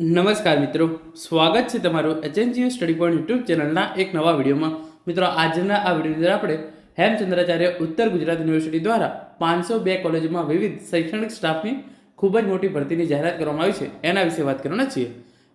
નમસ્કાર મિત્રો. સ્વાગત છે તમારું એચએનજીઓ સ્ટડી પોઈન્ટ યુટ્યુબ ચેનલના એક નવા વિડીયોમાં. મિત્રો, આજના આ વિડીયોની અંદર આપણે હેમચંદ્રાચાર્ય ઉત્તર ગુજરાત યુનિવર્સિટી દ્વારા પાંચસો બે કોલેજોમાં વિવિધ શૈક્ષણિક સ્ટાફની ખૂબ જ મોટી ભરતીની જાહેરાત કરવામાં આવી છે. એના વિશે વાત કરવાના છીએ.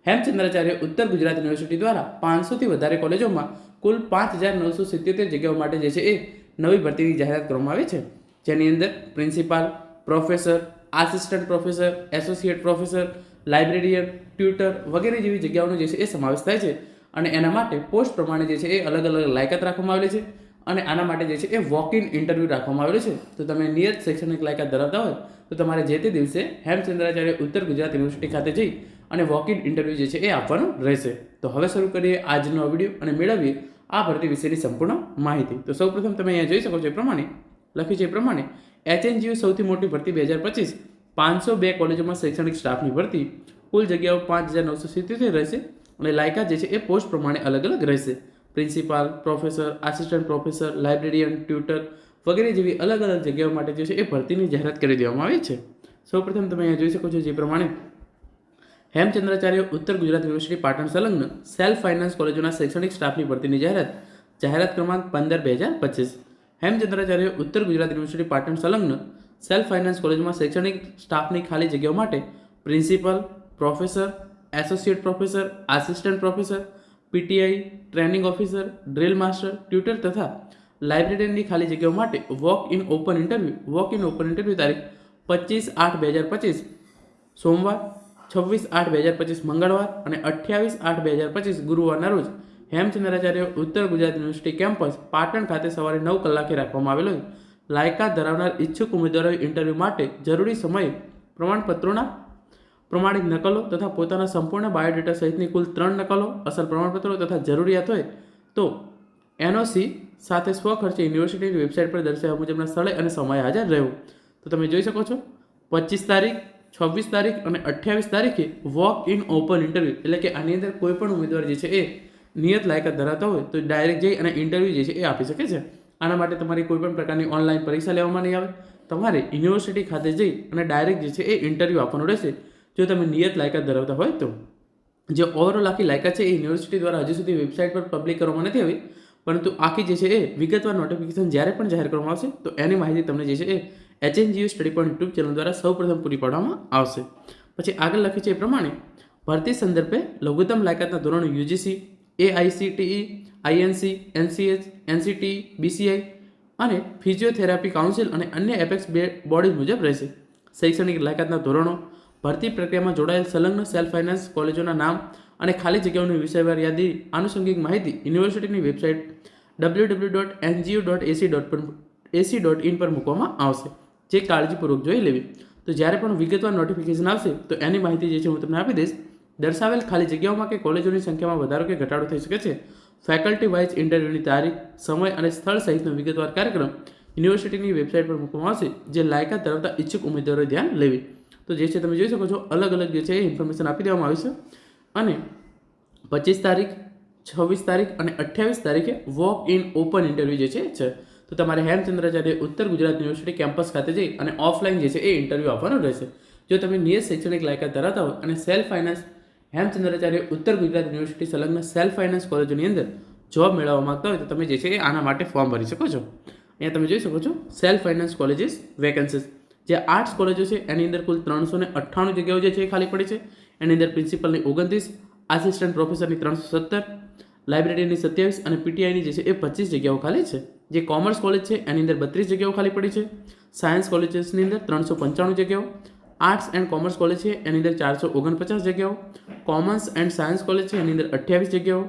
હેમચંદ્રાચાર્ય ઉત્તર ગુજરાત યુનિવર્સિટી દ્વારા પાંચસોથી વધારે કોલેજોમાં કુલ પાંચ હજાર નવસો સિત્યોતેર જગ્યાઓ માટે જે છે એ નવી ભરતીની જાહેરાત કરવામાં આવી છે. જેની અંદર principal, professor, assistant professor, associate professor librarian tutor વગેરે જેવી જગ્યાઓનો જે છે એ સમાવેશ થાય છે. અને એના માટે પોસ્ટ પ્રમાણે જે છે એ અલગ અલગ લાયકાત રાખવામાં આવેલી છે અને આના માટે જે છે એ વોક ઇન ઇન્ટરવ્યૂ રાખવામાં આવેલું છે. તો તમે નિયત શૈક્ષણિક લાયકાત ધરાવતા હોય તો તમારે જે તે દિવસે હેમચંદ્રાચાર્ય ઉત્તર ગુજરાત યુનિવર્સિટી ખાતે જઈ અને વોક ઇન ઇન્ટરવ્યૂ જે છે એ આપવાનું રહેશે. તો હવે શરૂ કરીએ આજનો વીડિયો અને મેળવીએ આ ભરતી વિશેની સંપૂર્ણ માહિતી. તો સૌપ્રથમ તમે અહીંયા જોઈ શકો છો એ પ્રમાણે લખ્યું છે એ પ્રમાણે, એચએનજીયુ સૌથી મોટી ભરતી બે હજાર પચીસ પાંચસો બે કોલેજોમાં શૈક્ષણિક સ્ટાફની ભરતી કુલ જગ્યાઓ પાંચ હજાર નવસો સિત્યોતેર રહેશે અને લાયકાત જે છે એ પોસ્ટ પ્રમાણે અલગ અલગ રહેશે. Principal, professor assistant professor librarian tutor વગેરે જેવી અલગ અલગ જગ્યાઓ માટે જે છે એ ભરતીની જાહેરાત કરી દેવામાં આવી છે. સૌપ્રથમ તમે અહીંયા જોઈ શકો છો જે પ્રમાણે હેમચંદ્રાચાર્ય ઉત્તર ગુજરાત યુનિવર્સિટી પાટણ સંલગ્ન સેલ્ફ ફાઇનાન્સ કોલેજોના શૈક્ષણિક સ્ટાફની ભરતીની જાહેરાત જાહેરાત ક્રમાંક પંદર બે હજાર પચીસ. હેમચંદ્રાચાર્ય ઉત્તર ગુજરાત યુનિવર્સિટી પાટણ સંલગ્ન સેલ્ફ ફાઇનાન્સ કોલેજમાં શૈક્ષણિક સ્ટાફની ખાલી જગ્યાઓ માટે principal, professor associate professor assistant professor PTI, training officer, drill master, tutor તથા લાઇબ્રેરિયનની ખાલી જગ્યાઓ માટે walk in open interview, walk in open interview તારીખ પચીસ આઠ બે હજાર પચીસ, સોમવાર છવ્વીસ આઠ બે હજાર પચીસ મંગળવાર અને અઠ્યાવીસ આઠ બે હજાર પચીસ ગુરુવારના રોજ હેમચંદ્રાચાર્ય ઉત્તર ગુજરાત યુનિવર્સિટી કેમ્પસ પાટણ ખાતે સવારે નવ કલાકે રાખવામાં આવેલો છે. લાયકાત ધરાવનાર ઈચ્છુક ઉમેદવારોએ ઇન્ટરવ્યૂ માટે જરૂરી સમયે પ્રમાણપત્રોના પ્રમાણિત નકલો તથા પોતાના સંપૂર્ણ બાયોડેટા સહિતની કુલ ત્રણ નકલો, અસલ પ્રમાણપત્રો તથા જરૂરિયાત હોય તો એનઓસી સાથે સ્વખર્ચે યુનિવર્સિટીની વેબસાઇટ પર દર્શાવ્યા મુજબના સ્થળે અને સમયે હાજર રહેવું. તો તમે જોઈ શકો છો, પચીસ તારીખ, છવ્વીસ તારીખ અને અઠ્યાવીસ તારીખે વોક ઇન ઓપન ઇન્ટરવ્યૂ એટલે કે આની અંદર કોઈ પણ ઉમેદવાર જે છે એ નિયત લાયકાત ધરાવતા હોય તો ડાયરેક્ટ જઈ અને ઇન્ટરવ્યૂ જે છે એ આપી શકે છે. આના માટે તમારી કોઈપણ પ્રકારની ઓનલાઈન પરીક્ષા લેવામાં નહીં આવે. તમારે યુનિવર્સિટી ખાતે જઈ અને ડાયરેક્ટ જે છે એ ઇન્ટરવ્યૂ આપવાનું રહેશે. જો તમે નિયત લાયકાત ધરાવતા હોય તો. જે ઓવરઓલ આખી લાયકાત છે એ યુનિવર્સિટી દ્વારા હજુ સુધી વેબસાઇટ પર પબ્લિક કરવામાં નથી આવી. પરંતુ આખી જે છે એ વિગતવાર નોટિફિકેશન જ્યારે પણ જાહેર કરવામાં આવશે, તો એની માહિતી તમને જે છે એ HNGU study point YouTube channel દ્વારા સૌપ્રથમ પૂરી પાડવામાં આવશે. પછી આગળ લખ્યું છે એ પ્રમાણે, ભરતી સંદર્ભે લઘુત્તમ લાયકાતના ધોરણો UGC AICTE INC, NCH, NCT, BCI અને ફિઝિયોથેરાપી કાઉન્સિલ અને અન્ય એપેક્સ બે બોડીઝ મુજબ રહેશે. શૈક્ષણિક લાયકાતના ધોરણો, ભરતી પ્રક્રિયામાં જોડાયેલ સંલગ્ન સેલ્ફ ફાઇનાન્સ કોલેજોના નામ અને ખાલી જગ્યાઓની વિષયવાર યાદી, આનુષંગિક માહિતી, યુનિવર્સિટીની website W W dot NGU dot AC dot પર એસી ડોટ ઇન પર મૂકવામાં આવશે, જે કાળજીપૂર્વક જોઈ લેવી. તો જ્યારે પણ વિગતવાર નોટિફિકેશન આવશે, તો એની માહિતી જે છે હું તમને આપી દઈશ. દર્શાવેલ ખાલી જગ્યાઓમાં કે કોલેજોની સંખ્યામાં વધારો કે ઘટાડો થઈ શકે છે? ફેકલ્ટી વાઇઝ ઇન્ટરવ્યૂની તારીખ, સમય અને સ્થળ સહિતનો વિગતવાર કાર્યક્રમ યુનિવર્સિટીની વેબસાઇટ પર મૂકવામાં આવશે, જે લાયકાત ધરાવતા ઈચ્છુક ઉમેદવારોએ ધ્યાન લેવી. તો જે છે તમે જોઈ શકો છો, અલગ અલગ જે છે એ ઇન્ફોર્મેશન આપી દેવામાં આવી છે. અને પચીસ તારીખ, છવ્વીસ તારીખ અને અઠ્યાવીસ તારીખે વોક ઇન ઓપન ઇન્ટરવ્યૂ જે છે છે. તો તમારે હેમચંદ્રાચાર્ય ઉત્તર ગુજરાત યુનિવર્સિટી કેમ્પસ ખાતે જઈ અને ઓફલાઈન જે છે એ ઇન્ટરવ્યૂ આપવાનું રહેશે. જો તમે નિયત શૈક્ષણિક લાયકાત ધરાવતા હોય અને self finance Hemchandracharya Uttar Gujarat university સંલગ્ન સેલ્ફ ફાઇનાન્સ કોલેજોની અંદર જોબ મેળવવા માંગતા હોય તો તમે જે છે એ આના માટે ફોર્મ ભરી શકો છો. અહીંયા તમે જોઈ શકો છો, સેલ્ફ ફાઇનાન્સ કોલેજીસ વેકેન્સીસ જે આર્ટ્સ કોલેજો છે, એની અંદર કુલ ત્રણસો ને અઠ્ઠાણું જગ્યાઓ જે છે એ ખાલી પડી છે. એની અંદર પ્રિન્સિપલની ઓગણત્રીસ આસિસ્ટન્ટ પ્રોફેસરની ત્રણસો સત્તર લાઇબ્રેરીની સત્યાવીસ અને પીટીઆઈની જે છે એ પચીસ જગ્યાઓ ખાલી છે. જે કોમર્સ કોલેજ છે, એની અંદર બત્રીસ જગ્યાઓ ખાલી પડી છે. સાયન્સ કોલેજીસની અંદર ત્રણસો પંચાણું જગ્યાઓ. આર્ટ્સ એન્ડ કોમર્સ કોલેજ છે, એની અંદર ચારસો ઓગણપચાસ જગ્યાઓ. કોમર્સ એન્ડ સાયન્સ કોલેજ છે, એની અંદર અઠ્યાવીસ જગ્યાઓ.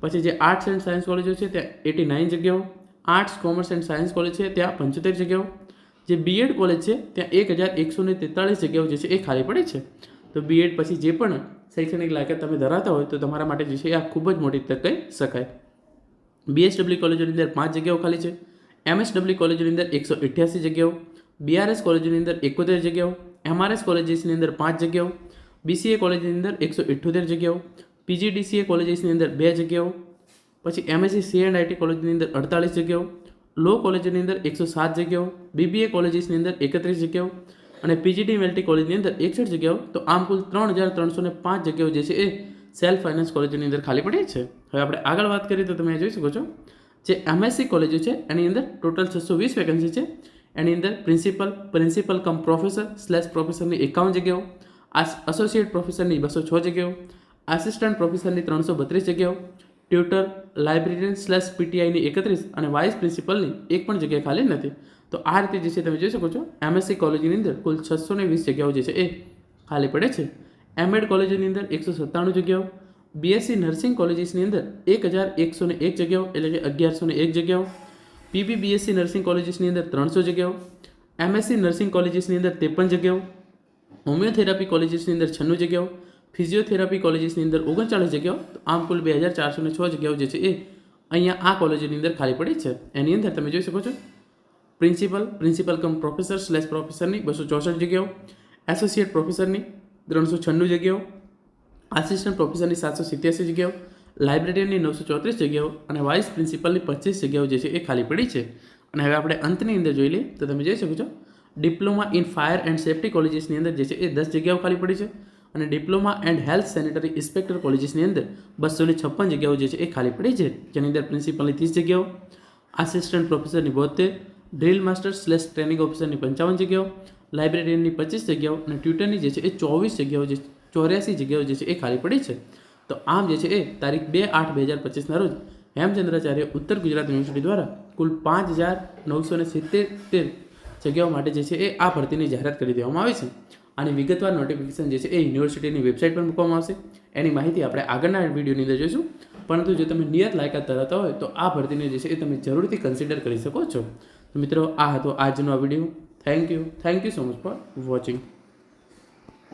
પછી જે આર્ટ્સ એન્ડ સાયન્સ કોલેજો છે, ત્યાં એટી નાઇન જગ્યાઓ. Arts, commerce and science college છે, ત્યાં પંચોતેર જગ્યાઓ. જે બીએડ કોલેજ છે, ત્યાં એક હજાર એકસો ને તેતાળીસ જગ્યાઓ જે છે, એ ખાલી પડી છે. તો બીએડ પછી જે પણ શૈક્ષણિક લાયકાત તમે ધરાવતા હોય, તો તમારા માટે જે છે આ ખૂબ જ મોટી તક કહી શકાય. બીએસડબલ્યુ કોલેજોની અંદર પાંચ જગ્યાઓ ખાલી છે. એમએસડબલ્યુ કોલેજોની અંદર એકસો અઠ્યાસી જગ્યાઓ. બીઆરએસ કોલેજોની અંદર એકોતેર જગ્યાઓ. એમઆરએસ કોલેજીસની અંદર પાંચ જગ્યાઓ બીસીએ કોલેજની અંદર એકસો ઇઠ્યોતેર જગ્યાઓ પીજીડીસીએ કોલેજીસની અંદર બે જગ્યાઓ, પછી એમએસસી સી એન્ડ આઈટી કોલેજની અંદર અડતાલીસ જગ્યાઓ લો કોલેજની અંદર એકસો સાત જગ્યાઓ બીબીએ કોલેજીસની અંદર એકત્રીસ જગ્યાઓ અને પીજીડી મેલ્ટી કોલેજની અંદર એકસઠ જગ્યાઓ. તો આમ કુલ ત્રણ હજાર ત્રણસો ને પાંચ જગ્યાઓ જે છે એ સેલ્ફ ફાઇનાન્સ કોલેજની અંદર ખાલી પડી છે. હવે આપણે આગળ વાત કરીએ તો તમે જોઈ શકો છો. જે એમએસસી કોલેજો છે, એની અંદર ટોટલ છસો વીસ વેકન્સી છે. એની અંદર principal principal cum professor slash પ્રોફેસરની એકાવન જગ્યાઓ એસોસિએટ પ્રોફેસરની બસો છ જગ્યાઓ આસિસ્ટન્ટ પ્રોફેસરની ત્રણસો બત્રીસ જગ્યાઓ ટ્યુટર લાઇબ્રેરિયન સ્લેશ પીટીઆઈની એકત્રીસ અને વાઇસ પ્રિન્સિપલની એક પણ જગ્યા ખાલી નથી. તો આ રીતે જે છે તમે જોઈ શકો છો એમએસસી કોલેજની અંદર કુલ છસો ને વીસ જગ્યાઓ જે છે એ ખાલી પડે છે. એમએડ કોલેજની અંદર એકસો સત્તાણું જગ્યાઓ બીએસસી નર્સિંગ કોલેજીસની અંદર એક હજાર એકસો ને એક જગ્યાઓ એટલે કે અગિયારસો ને એક જગ્યાઓ પીબીબીએસસી નર્સિંગ કોલેજીસની અંદર ત્રણસો જગ્યાઓ, એમએસસી નર્સિંગ કોલેજીસની અંદર ત્રેપન જગ્યાઓ, હોમિયોથેરાપી કોલેજીસની અંદર છન્નું જગ્યાઓ, ફિઝિયોથેરાપી કોલેજીસની અંદર ઓગણચાળીસ જગ્યાઓ, તો આમ કુલ બે હજાર ચારસો ને છ જગ્યાઓ જે છે એ અહીંયા આ કોલેજની અંદર ખાલી પડી છે. એની અંદર તમે જોઈ શકો છો, principal principal cum professor slash પ્રોફેસરની બસો ચોસઠ જગ્યાઓ, એસોસિએટ પ્રોફેસરની ત્રણસો છન્નું જગ્યાઓ, આસિસ્ટન્ટ પ્રોફેસરની સાતસો સિત્યાસી જગ્યાઓ લાઇબ્રેરિયનની નવસો ચોત્રીસ જગ્યાઓ અને વાઇસ પ્રિન્સિપલની પચીસ જગ્યાઓ જે છે એ ખાલી પડી છે. અને હવે આપણે અંતની અંદર જોઈ લઈએ તો તમે જોઈ શકો છો, diploma in fire and safety કોલેજીસની અંદર જે છે એ દસ જગ્યાઓ ખાલી પડી છે અને diploma and health sanitary inspector કોલેજીસની અંદર બસો છપ્પન જગ્યાઓ જે છે એ ખાલી પડી છે. જેની અંદર પ્રિન્સિપલની ત્રીસ જગ્યાઓ, આસિસ્ટન્ટ પ્રોફેસરની બોતેર ડ્રિલ માસ્ટર સ્લેશ ટ્રેનિંગ ઓફિસરની પંચાવન જગ્યાઓ, લાઇબ્રેરિયનની પચીસ જગ્યાઓ અને ટ્યુટરની જે છે એ ચોવીસ જગ્યાઓ જે ચોર્યાસી જગ્યાઓ જે છે એ ખાલી પડી છે. તો આમ જે છે એ તારીખ બે આઠ બે હજાર પચીસના રોજ હેમચંદ્રાચાર્ય ઉત્તર ગુજરાત યુનિવર્સિટી દ્વારા કુલ પાંચ હજાર નવસો ને સિત્તેર જગ્યાઓ માટે જે છે એ આ ભરતીની જાહેરાત કરી દેવામાં આવી છે. અને વિગતવાર નોટિફિકેશન જે છે એ યુનિવર્સિટીની વેબસાઇટ પર મૂકવામાં આવશે. એની માહિતી આપણે આગળના વિડીયોની અંદર જોઈશું. પરંતુ જો તમે નિયત લાયકાત ધરાવતા હોય તો આ ભરતીને જે છે એ તમે જરૂરથી કન્સિડર કરી શકો છો. તો મિત્રો, આ હતો આજનો આ video. Thank you thank you so much for watching